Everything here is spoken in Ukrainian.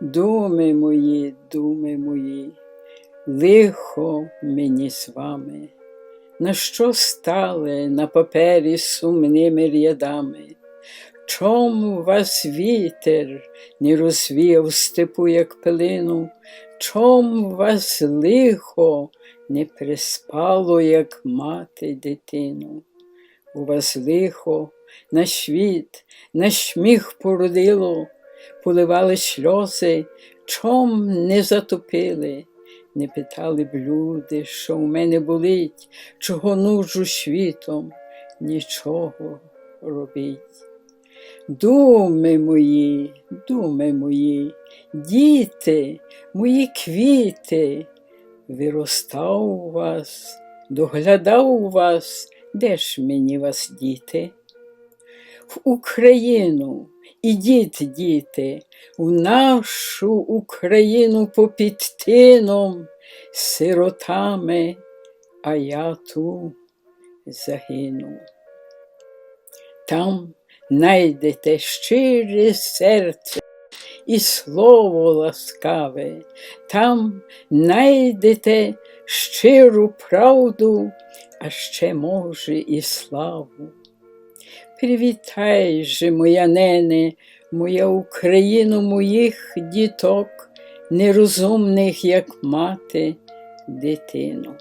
Думи мої, думи мої, лихо мені з вами, на що стали на папері сумними рядами? Чом вас вітер не розвіяв степу, як пилину, чом вас лихо не приспало, як мати дитину? У вас лихо на світ, на сміх породило, поливали сльози, чом не затопили, не питали б люди, що в мене болить, чого нужу світом, нічого робіть. Думи мої, думи мої, діти, мої квіти, виростав вас, доглядав вас, де ж мені вас діти? В Україну, ідіть, діти, в нашу Україну попід тином, сиротами, а я ту загину. Там найдете щире серце і слово ласкаве, там найдете щиру правду, а ще, може, і славу. Привітай же, моя нене, моя Україну, моїх діток, нерозумних, як мати, дитину.